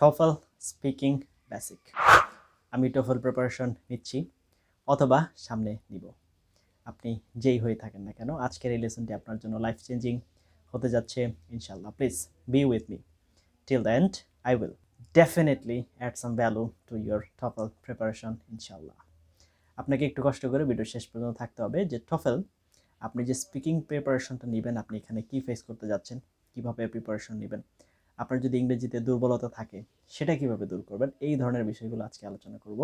TOEFL speaking basic আমি TOEFL preparation নিচ্ছি, অথবা সামনে নিব আপনি যেই হয়ে থাকেন না কেন, আজকের এই লেসনটি আপনার জন্য লাইফ চেঞ্জিং হতে যাচ্ছে ইনশাল্লাহ please be with me till the end I will definitely add some value to your TOEFL preparation ইনশাল্লাহ আপনাকে একটু কষ্ট করে ভিডিও শেষ পর্যন্ত থাকতে হবে যে টফেল আপনি যে স্পিকিং প্রিপারেশনটা নেবেন, আপনি এখানে কি ফেস করতে যাচ্ছেন, কীভাবে প্রিপারেশন নেবেন আপনার যদি ইংরেজিতে দুর্বলতা থাকে, সেটা কীভাবে দূর করবেন? এই ধরনের বিষয়গুলো আজকে আলোচনা করব।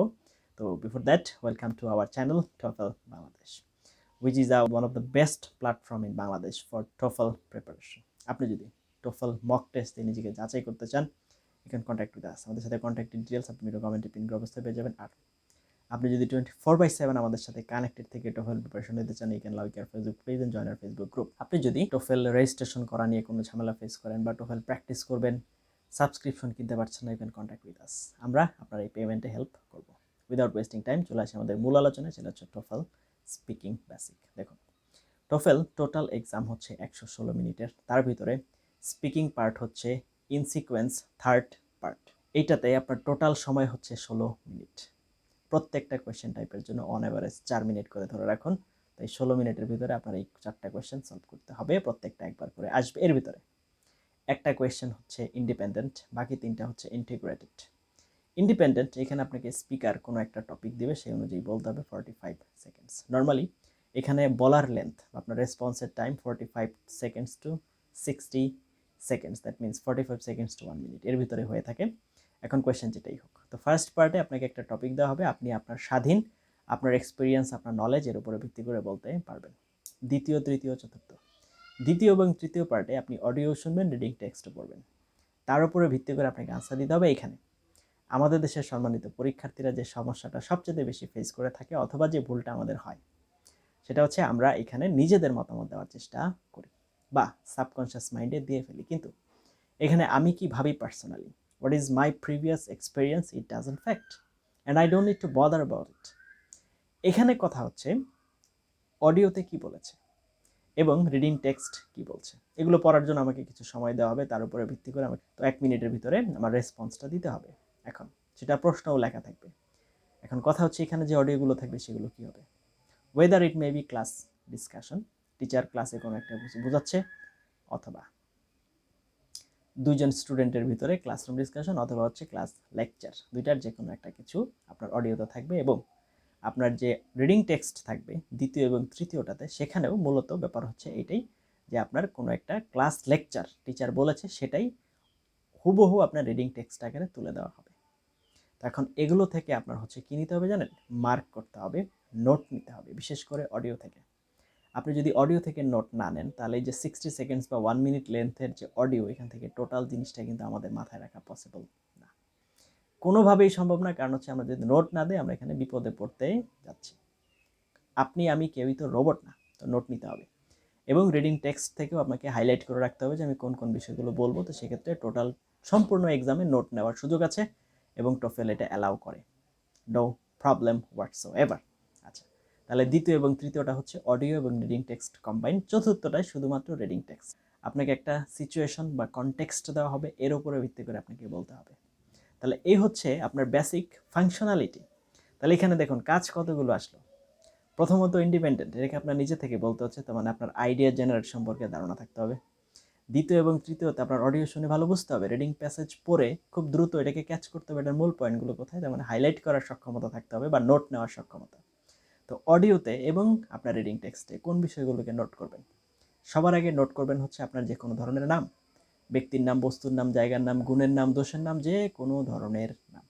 তো before that welcome to our channel TOEFL Bangladesh which is a one of the best platform in Bangladesh for TOEFL preparation আপনি যদি টোফেল মক টেস্টে নিজেকে যাচাই করতে চান you can contact with us আমাদের সাথে কন্ট্যাক্ট ডিটেলস আপনি কমেন্টে পিন অবস্থায় পেয়ে যাবেন। আর আপনি যদি টোয়েন্টি ফোর বাই সেভেন আমাদের সাথে কানেক্টেড থেকে টোফেল প্রিপারেশন নিতে চান you can like your Facebook page and join our Facebook group আপনি যদি টোফেল রেজিস্ট্রেশন করা নিয়ে কোনো ঝামেলা ফেস করেন বা টোফেল প্র্যাকটিস করবেন সাবস্ক্রিপশন কিনতে পারছেন না you can contact with us আমরা আপনার এই পেমেন্টে হেল্প করব। উইদাউট ওয়েস্টিং টাইম চলে আসে আমাদের মূল আলোচনায়, সেটা হচ্ছে টোফেল স্পিকিং বেসিক দেখুন টোফেল টোটাল এক্সাম হচ্ছে একশো ষোলো মিনিটের। তার ভিতরে স্পিকিং পার্ট হচ্ছে ইনসিকুয়েন্স থার্ড পার্ট এইটাতে আপনার টোটাল সময় হচ্ছে ষোলো মিনিট। প্রত্যেকটা কোয়েশ্চেন টাইপের জন্য অন অ্যাভারেজ চার মিনিট করে ধরে রাখুন। তাই ষোলো মিনিটের ভিতরে আপনার এই চারটা কোয়েশ্চেন সলভ করতে হবে, প্রত্যেকটা একবার করে আসবে এর ভিতরে। একটা কোয়েশ্চেন হচ্ছে ইন্ডিপেন্ডেন্ট বাকি তিনটা হচ্ছে ইন্টিগ্রেটেড ইন্ডিপেন্ডেন্ট এখানে আপনাকে স্পিকার কোনো একটা টপিক দেবে, সেই অনুযায়ী বলতে হবে ফর্টি ফাইভ সেকেন্ডস নর্মালি এখানে বলার লেন্থ আপনার রেসপন্সের time forty five seconds to sixty seconds that means forty five seconds to one minute এর ভিতরে হয়ে থাকে। এখন কোয়েশ্চেন যেটাই হোক। তো ফার্স্ট পার্টে আপনাকে একটা টপিক দেওয়া হবে, আপনি আপনার স্বাধীন, আপনার এক্সপিরিয়েন্স আপনার নলেজ এর উপরে ভিত্তি করে বলতে পারবেন। দ্বিতীয়, তৃতীয়, চতুর্থ। দ্বিতীয় এবং তৃতীয় পার্টে আপনি অডিও শুনবেন রিডিং টেক্সটও পড়বেন। তার উপরে ভিত্তি করে আপনাকে আনসার দিতে হবে এখানে। আমাদের দেশের সম্মানিত পরীক্ষার্থীরা যে সমস্যাটা সবচেয়ে বেশি ফেস করে থাকে অথবা যে ভুলটা আমাদের হয়, সেটা হচ্ছে আমরা এখানে নিজেদের মতামত দেওয়ার চেষ্টা করি বা সাবকনশিয়াস মাইন্ডে দিয়ে ফেলি। কিন্তু এখানে আমি কি ভাবি personally what is my previous experience it doesn't fact and I don't need to bother about it এখানে কথা হচ্ছে, অডিওতে কি বলেছে এবং রিডিং টেক্সট কি বলছে। এগুলো পড়ার জন্য আমাকে কিছু সময় দেওয়া হবে, তার উপরে ভিত্তি করে আমাকে তো এক মিনিটের ভিতরে আমার রেসপন্সটা দিতে হবে এখন। সেটা প্রশ্নও লেখা থাকবে। এখন কথা হচ্ছে এখানে যে অডিওগুলো থাকবে, সেগুলো কি হবে? Whether it may be class discussion teacher ক্লাসে কোনো একটা বোঝাচ্ছে অথবা দুইজন স্টুডেন্টের ভিতরে ক্লাসরুম ডিসকাশন অথবা হচ্ছে ক্লাস লেকচার দুইটার যে কোনো একটা কিছু আপনার অডিওতে থাকবে এবং আপনার যে রিডিং টেক্সট থাকবে দ্বিতীয় এবং তৃতীয়টাতে সেখানেও মূলত ব্যাপার হচ্ছে এইটাই যে আপনার কোনো একটা ক্লাস লেকচার টিচার বলেছে সেটাই হুবহু আপনার রিডিং টেক্সট আকারে তুলে দেওয়া হবে। তো এখন এগুলো থেকে আপনার হচ্ছে কী নিতে হবে জানেন? মার্ক করতে হবে নোট নিতে হবে, বিশেষ করে অডিও থেকে। আপনি যদি অডিও থেকে নোট না নেন, তাহলে এই যে সিক্সটি সেকেন্ডস বা ওয়ান মিনিট লেন্থের যে অডিও এখান থেকে টোটাল জিনিসটা কিন্তু আমাদের মাথায় রাখা পসিবল না। কোনোভাবেই সম্ভব না, কারণ হচ্ছে আমরা যদি নোট না দিই, আমরা এখানে বিপদে পড়তে যাচ্ছি। আপনি, আমি কেউই তো রোবট না, তো নোট নিতে হবে। এবং রিডিং টেক্সট থেকেও আপনাকে হাইলাইট করে রাখতে হবে যে আমি কোন কোন বিষয়গুলো বলব, তো সেক্ষেত্রে টোটাল সম্পূর্ণ এক্সামে নোট নেওয়ার সুযোগ আছে এবং টোফেল এটা অ্যালাউ করে। নো প্রবলেম হোয়াটসো এভার তাহলে দ্বিতীয় এবং তৃতীয়টা হচ্ছে অডিও এবং রিডিং টেক্সট কম্বাইন। চতুর্থটায় শুধুমাত্র রিডিং টেক্সট। আপনাকে একটা সিচুয়েশন বা কনটেক্সট দেওয়া হবে, এর উপরে ভিত্তি করে আপনাকে বলতে হবে। তাহলে এই হচ্ছে আপনার বেসিক ফাংশনালিটি তাহলে এখানে দেখুন, কাজ কতগুলো আসলো? প্রথমত ইন্ডিপেন্ডেন্ট এটাকে আপনার নিজে থেকে বলতে হচ্ছে, তার মানে আপনার আইডিয়া জেনারেট সম্পর্কে ধারণা থাকতে হবে। দ্বিতীয় এবং তৃতীয়তে আপনার অডিও শুনে ভালো বুঝতে হবে রিডিং প্যাসেজ পড়ে খুব দ্রুত এটাকে ক্যাচ করতে হবে, এটার মূল পয়েন্টগুলো কোথায়? তার মানে হাইলাইট করার সক্ষমতা থাকতে হবে বা নোট নেওয়ার সক্ষমতা। তো অডিওতে এবং আপনার রিডিং টেক্সটে কোন বিষয়গুলোকে নোট করবেন? সবার আগে নোট করবেন হচ্ছে আপনার যে কোনো ধরনের নাম, ব্যক্তির নাম, বস্তুর নাম, জায়গার নাম, গুণের নাম, দোষের নাম যে কোনো ধরনের নাম।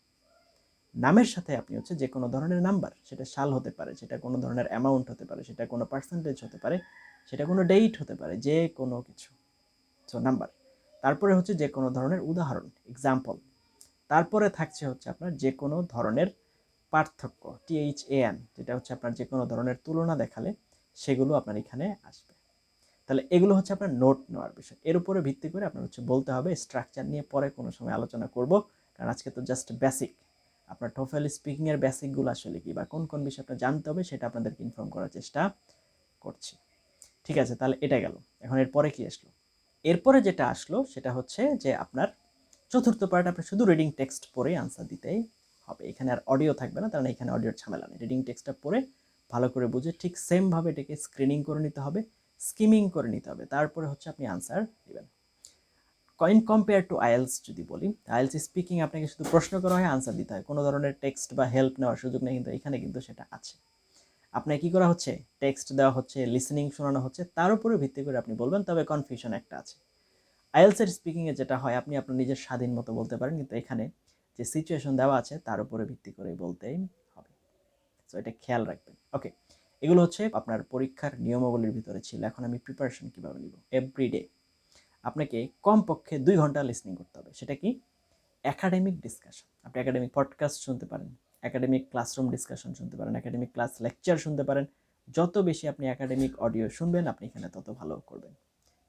নামের সাথে আপনি হচ্ছে যে কোনো ধরনের নাম্বার সেটা সাল হতে পারে, সেটা কোনো ধরনের অ্যামাউন্ট হতে পারে, সেটা কোনো পার্সেন্টেজ হতে পারে, সেটা কোনো ডেট হতে পারে যে কোনো কিছু। সো নাম্বার তারপরে হচ্ছে যে কোনো ধরনের উদাহরণ এক্সাম্পল তারপরে থাকছে হচ্ছে আপনার যে কোনো ধরনের পার্থক্য টিএইচ এন যেটা হচ্ছে আপনার যে কোনো ধরনের তুলনা দেখালে সেগুলো আপনার এখানে আসবে। তাহলে এগুলো হচ্ছে আপনার নোট নেওয়ার বিষয়। এর উপরে ভিত্তি করে আপনার হচ্ছে বলতে হবে স্ট্রাকচার নিয়ে পরে কোনো সময় আলোচনা করব। কারণ আজকে তো জাস্ট বেসিক আপনার টোফেল স্পিকিংয়ের বেসিকগুলো আসলে কি বা কোন কোন বিষয় আপনার জানতে হবে সেটা আপনাদেরকে ইনফর্ম করার চেষ্টা করছি। ঠিক আছে, তাহলে এটা গেল। এখন এরপরে কি আসলো? এরপরে যেটা আসলো সেটা হচ্ছে যে আপনার চতুর্থ পার্ট আপনি শুধু রিডিং টেক্সট পড়ে আনসার দিতেই হবে। এখানে আর অডিও থাকবে না কারণ এখানে অডিওর ঝামেলা নেই। রিডিং টেক্সটটা পড়ে ভালো করে বুঝে ঠিক সেমভাবে এটাকে স্ক্রিনিং করে নিতে হবে স্কিমিং করে নিতে হবে। তারপরে হচ্ছে আপনি আনসার দিবেন। কয়েন কম্পেয়ার টু আইএলস যদি বলি আইএলস স্পিকিং আপনাকে শুধু প্রশ্ন করা হয় আনসার দিতে হয়। কোনো ধরনের টেক্সট বা হেল্প নেওয়ার সুযোগ নেই, কিন্তু এখানে কিন্তু সেটা আছে। আপনাকে কি করা হচ্ছে? টেক্সট দেওয়া হচ্ছে লিসেনিং শোনানো হচ্ছে, তার উপরে ভিত্তি করে আপনি বলবেন, তবে কনফিউশন একটা আছে। আইএলসের স্পিকিংয়ে যেটা হয়, আপনি আপনার নিজের স্বাধীন মতো বলতে পারেন, কিন্তু এখানে যে সিচুয়েশন দেওয়া আছে, তার উপরে ভিত্তি করে বলতেই হবে। সো এটা খেয়াল রাখবেন। ওকে এগুলো হচ্ছে আপনার পরীক্ষার নিয়মাবলীর ভিতরে ছিল। এখন আমি প্রিপারেশন কীভাবে নিব? এভরিডে আপনাকে কমপক্ষে দুই ঘণ্টা লিসনিং করতে হবে। সেটা কি? অ্যাকাডেমিক ডিসকাশন আপনি অ্যাকাডেমিক পডকাস্ট শুনতে পারেন অ্যাকাডেমিক ক্লাসরুম ডিসকাশন শুনতে পারেন একাডেমিক ক্লাস লেকচার শুনতে পারেন। যত বেশি আপনি অ্যাকাডেমিক অডিও শুনবেন, আপনি এখানে তত ভালো করবেন।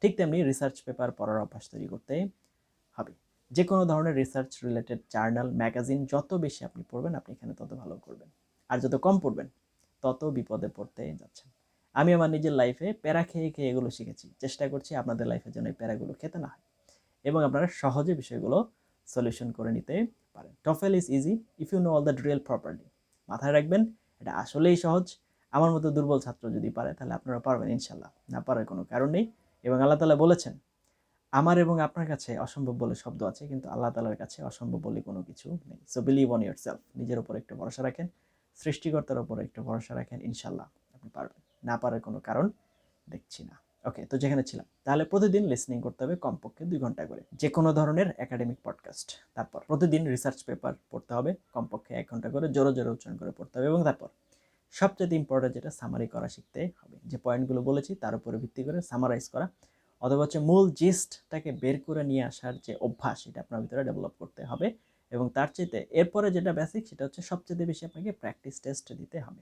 ঠিক তেমনি রিসার্চ পেপার পড়ার অভ্যাস তৈরি করতে হবে। যে কোনো ধরনের রিসার্চ রিলেটেড জার্নাল ম্যাগাজিন যত বেশি আপনি পড়বেন, আপনি এখানে তত ভালো করবেন। আর যত কম পড়বেন, তত বিপদে পড়তে যাচ্ছেন। আমি আমার নিজের লাইফে প্যারা খেয়ে খেয়ে এগুলো শিখেছি। চেষ্টা করছি আপনাদের লাইফে যেন এই প্যারাগুলো খেতে না হয়। এবং আপনারা সহজে বিষয়গুলো সলিউশন করে নিতে পারেন। TOEFL is easy if you know all the drill properly মাথায় রাখবেন, এটা আসলেই সহজ। আমার মতো দুর্বল ছাত্র যদি পারে, তাহলে আপনারা পারবেন ইনশাল্লাহ। না পারার কোনো কারণ নেই। এবং আল্লাহ তালা বলেছেন আমার এবং আপনার কাছে অসম্ভব বলে শব্দ আছে, কিন্তু আল্লাহ তালার কাছে অসম্ভব বলে কোনো কিছু নেই। So believe on yourself নিজের উপর একটু ভরসা রাখেন, সৃষ্টিকর্তার উপর একটু ভরসা রাখেন ইনশাল্লাহ আপনি পারবেন। না পারার কোনো কারণ দেখছি না। ওকে তো যেখানে ছিলাম, তাহলে প্রতিদিন লিসনিং করতে হবে কমপক্ষে দুই ঘণ্টা করে যে কোনো ধরনের একাডেমিক পডকাস্ট তারপর প্রতিদিন রিসার্চ পেপার পড়তে হবে, কমপক্ষে এক ঘণ্টা করে, জোরে জোরে উচ্চারণ করে পড়তে হবে এবং তারপর সবচেয়ে ইম্পর্টেন্ট যেটা সামারি করা শিখতে হবে। যে পয়েন্টগুলো বলেছি, তার উপরে ভিত্তি করে সামারাইজ করা অথবা হচ্ছে মূল জিস্টটাকে বের করে নিয়ে আসার যে অভ্যাস, এটা আপনার ভিতরে ডেভেলপ করতে হবে এবং তার চাইতে এরপরে যেটা বেসিক সেটা হচ্ছে সবচেয়ে বেশি আপনাকে প্র্যাকটিস টেস্ট দিতে হবে।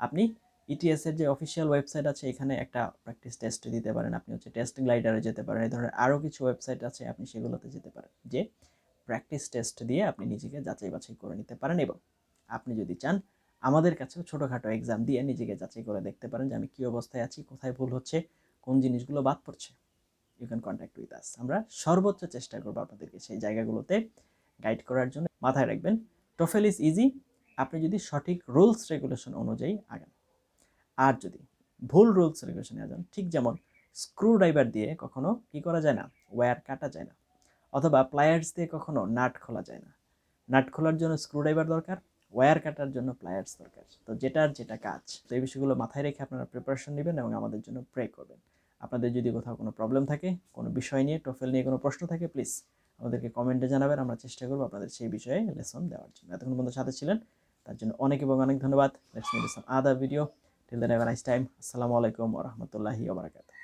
আপনি ইটিএস এর যে অফিসিয়াল ওয়েবসাইট আছে, এখানে একটা প্র্যাকটিস টেস্ট দিতে পারেন। আপনি হচ্ছে টেস্ট গ্লাইডারে যেতে পারেন, এই ধরনের আরও কিছু ওয়েবসাইট আছে, আপনি সেগুলোতে যেতে পারেন, যে প্র্যাকটিস টেস্ট দিয়ে আপনি নিজেকে যাচাই বাছাই করে নিতে পারেন এবং আপনি যদি চান, আমাদের কাছেও ছোটোখাটো এক্সাম দিয়ে নিজেকে যাচাই করে দেখতে পারেন যে আমি কী অবস্থায় আছি, কোথায় ভুল হচ্ছে কোন জিনিসগুলো বাদ পড়ছে? You can contact with us আমরা সর্বোচ্চ চেষ্টা করব আপনাদেরকে সেই জায়গাগুলোতে গাইড করার জন্য। মাথায় রাখবেন টোফেল ইজ ইজি আপনি যদি সঠিক রুলস রেগুলেশন অনুযায়ী আগান। আর যদি ভুল রুলস রেগুলেশনে যান ঠিক যেমন স্ক্রু ড্রাইভার দিয়ে কখনো কি করা যায় না? ওয়্যার কাটা যায় না। অথবা প্লায়ার্স দিয়ে কখনো নাট খোলা যায় না। নাট খোলার জন্য স্ক্রু ড্রাইভার দরকার। ওয়্যার কাটার জন্য প্লায়ার্স দরকার। তো যেটার যেটা কাজ। তো এই বিষয়গুলো মাথায় রেখে আপনারা প্রিপারেশন নেবেন এবং আমাদের জন্য প্রে করবেন। আপনাদের যদি কোথাও কোনো প্রবলেম থাকে, কোনো বিষয় নিয়ে টোফেল নিয়ে কোনো প্রশ্ন থাকে প্লিজ আমাদেরকে কমেন্টে জানাবেন। আমরা চেষ্টা করব আপনাদের সেই বিষয়ে লেসন দেওয়ার জন্য। এতক্ষণ পর্যন্ত সাথে ছিলেন। তার জন্য অনেক এবং অনেক ধন্যবাদ। Let's other video till that have nice time আসসালামু আলাইকুম ওয়া রাহমাতুল্লাহি ওয়া বারাকাতুহু